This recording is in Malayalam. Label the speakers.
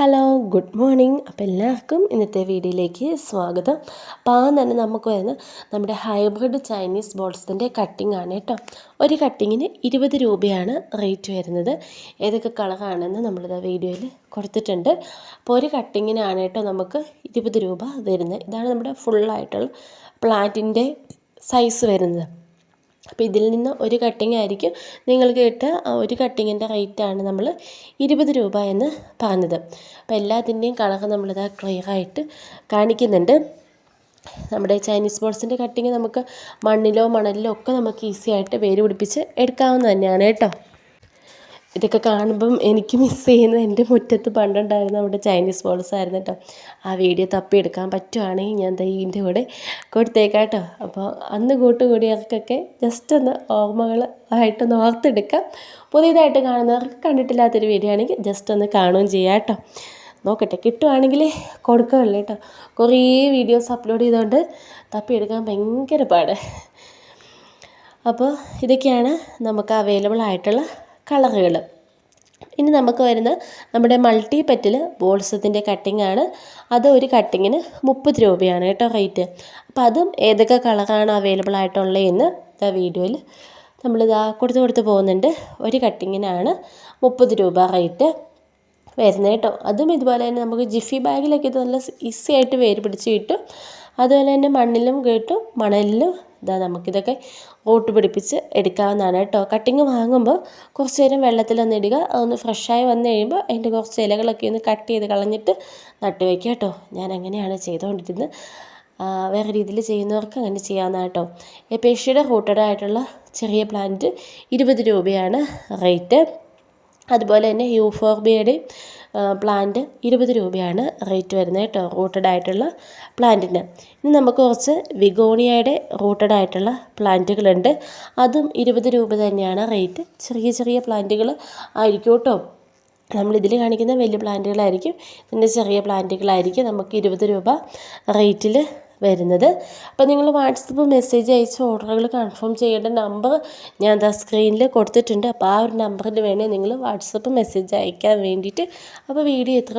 Speaker 1: ഹലോ ഗുഡ് മോർണിംഗ് അപ്പോൾ എല്ലാവർക്കും ഇന്നത്തെ വീഡിയോയിലേക്ക് സ്വാഗതം. അപ്പോൾ ആ തന്നെ നമുക്ക് വരുന്ന നമ്മുടെ ഹൈബ്രിഡ് ചൈനീസ് ബോൾസിന്റെ കട്ടിംഗ് ആണ് കേട്ടോ. ഒരു കട്ടിങ്ങിന് ഇരുപത് രൂപയാണ് റേറ്റ് വരുന്നത്. ഏതൊക്കെ കളറാണെന്ന് നമ്മളിത് വീഡിയോയിൽ കൊടുത്തിട്ടുണ്ട്. അപ്പോൾ ഒരു കട്ടിങ്ങിനാണ് കേട്ടോ നമുക്ക് ഇരുപത് രൂപ വരുന്നത്. ഇതാണ് നമ്മുടെ ഫുള്ളായിട്ടുള്ള പ്ലാറ്റിന്റെ സൈസ് വരുന്നത്. അപ്പോൾ ഇതിൽ നിന്ന് ഒരു കട്ടിങ് ആയിരിക്കും നിങ്ങൾക്ക് കിട്ടുക. ആ ഒരു കട്ടിങ്ങിന്റെ ആണ് നമ്മൾ ഇരുപത് രൂപ എന്ന് പറഞ്ഞത്. അപ്പോൾ എല്ലാത്തിന്റെയും കളർ ക്ലിയർ ആയിട്ട് കാണിക്കുന്നുണ്ട്. നമ്മുടെ ചൈനീസ് ബോൾസിന്റെ കട്ടിങ് നമുക്ക് മണ്ണിലോ മണലിലോ ഒക്കെ നമുക്ക് ഈസി ആയിട്ട് വേര് പിടിപ്പിച്ച് എടുക്കാവുന്ന തന്നെയാണ് കേട്ടോ. ഇതൊക്കെ കാണുമ്പം എനിക്ക് മിസ്സ് ചെയ്യുന്ന എന്റെ മുറ്റത്ത് പണ്ടുണ്ടായിരുന്ന അവിടെ ചൈനീസ് ബോൾസ് ആയിരുന്നു കേട്ടോ. ആ വീഡിയോ തപ്പിയെടുക്കാൻ പറ്റുവാണെങ്കിൽ ഞാൻ ഇതിന്റെ കൂടെ കൊടുത്തേക്കാം കേട്ടോ. അപ്പോൾ അന്ന് കൂട്ടുകൂടിയവർക്കൊക്കെ ജസ്റ്റ് ഒന്ന് ഓർമ്മകൾ ആയിട്ടൊന്ന് ഓർത്തെടുക്കാം. പുതിയതായിട്ട് കാണുന്നവർക്ക് കണ്ടിട്ടില്ലാത്തൊരു വീഡിയോ ആണെങ്കിൽ ജസ്റ്റ് ഒന്ന് കാണുകയും ചെയ്യാം കേട്ടോ. നോക്കട്ടെ കിട്ടുവാണെങ്കിൽ കൊടുക്കുകയുള്ളൂ കേട്ടോ. കുറേ വീഡിയോസ് അപ്ലോഡ് ചെയ്തുകൊണ്ട് തപ്പിയെടുക്കാൻ ഭയങ്കര പാട്. അപ്പോൾ ഇതൊക്കെയാണ് നമുക്ക് അവൈലബിൾ ആയിട്ടുള്ള കളറുകൾ ഇനി നമുക്ക് വരുന്ന നമ്മുടെ മൾട്ടി പെറ്റിൽ ബോൾസത്തിന്റെ കട്ടിംഗ് ആണ്. അത് ഒരു കട്ടിങ്ങിന് മുപ്പത് രൂപയാണ് കേട്ടോ റേറ്റ് അപ്പോൾ അതും ഏതൊക്കെ കളറാണ് അവൈലബിൾ ആയിട്ടുള്ളതെന്ന് ഇതാ വീഡിയോയിൽ നമ്മളിതാ കൊടുത്ത് കൊടുത്ത് പോകുന്നുണ്ട്. ഒരു കട്ടിങ്ങിനാണ് മുപ്പത് രൂപ റേറ്റ് വരുന്നത് കേട്ടോ. അതും ഇതുപോലെ തന്നെ നമുക്ക് ജിഫി ബാഗിലൊക്കെ ഇത് നല്ല ഈസി ആയിട്ട് വേര് പിടിച്ച് കിട്ടും. അതുപോലെ തന്നെ മണ്ണിലും കിട്ടും. മണലിലും ഇതാ നമുക്കിതൊക്കെ ഓട്ട് പിടിപ്പിച്ച് എടുക്കാവുന്നതാണ് കേട്ടോ. കട്ടിങ് വാങ്ങുമ്പോൾ കുറച്ച് നേരം വെള്ളത്തിലൊന്ന് ഇടുക. അതൊന്ന് ഫ്രഷായി വന്നു കഴിയുമ്പോൾ അതിന്റെ കുറച്ച് ഇലകളൊക്കെ ഒന്ന് കട്ട് ചെയ്ത് കളഞ്ഞിട്ട് നട്ട് വയ്ക്കുക കേട്ടോ. ഞാൻ അങ്ങനെയാണ് ചെയ്തുകൊണ്ടിരുന്നത് വേറെ രീതിയിൽ ചെയ്യുന്നവർക്ക് അങ്ങനെ ചെയ്യാവുന്ന കേട്ടോ. എപ്പേഷ്യയുടെ റൂട്ടഡ് ആയിട്ടുള്ള ചെറിയ പ്ലാന്റ് ഇരുപത് രൂപയാണ് റേറ്റ് അതുപോലെ തന്നെ യൂഫോർബിയയുടെയും പ്ലാന്റ് ഇരുപത് രൂപയാണ് റേറ്റ് വരുന്നത് കേട്ടോ റൂട്ടഡ് ആയിട്ടുള്ള പ്ലാന്റിന് ഇനി നമുക്ക് കുറച്ച് വിഗോണിയയുടെ റൂട്ടഡ് ആയിട്ടുള്ള പ്ലാന്റുകളുണ്ട് അതും ഇരുപത് രൂപ തന്നെയാണ് റേറ്റ് ചെറിയ ചെറിയ പ്ലാന്റുകൾ ആയിരിക്കും കേട്ടോ. നമ്മളിതിൽ കാണിക്കുന്ന വലിയ പ്ലാന്റുകളായിരിക്കും ഇതിന്റെ ചെറിയ പ്ലാന്റുകളായിരിക്കും നമുക്ക് ഇരുപത് രൂപ റേറ്റിൽ വരുന്നത്. അപ്പോൾ നിങ്ങൾ വാട്സപ്പ് മെസ്സേജ് അയച്ച് ഓർഡറുകൾ കൺഫേം ചെയ്യേണ്ട നമ്പർ ഞാൻ ദാ സ്ക്രീനിൽ കൊടുത്തിട്ടുണ്ട്. അപ്പോൾ ആ ഒരു നമ്പറിൽ വേണേൽ നിങ്ങൾ വാട്സപ്പ് മെസ്സേജ് അയക്കാൻ വേണ്ടിയിട്ട്. അപ്പോൾ വീഡിയോ എത്ര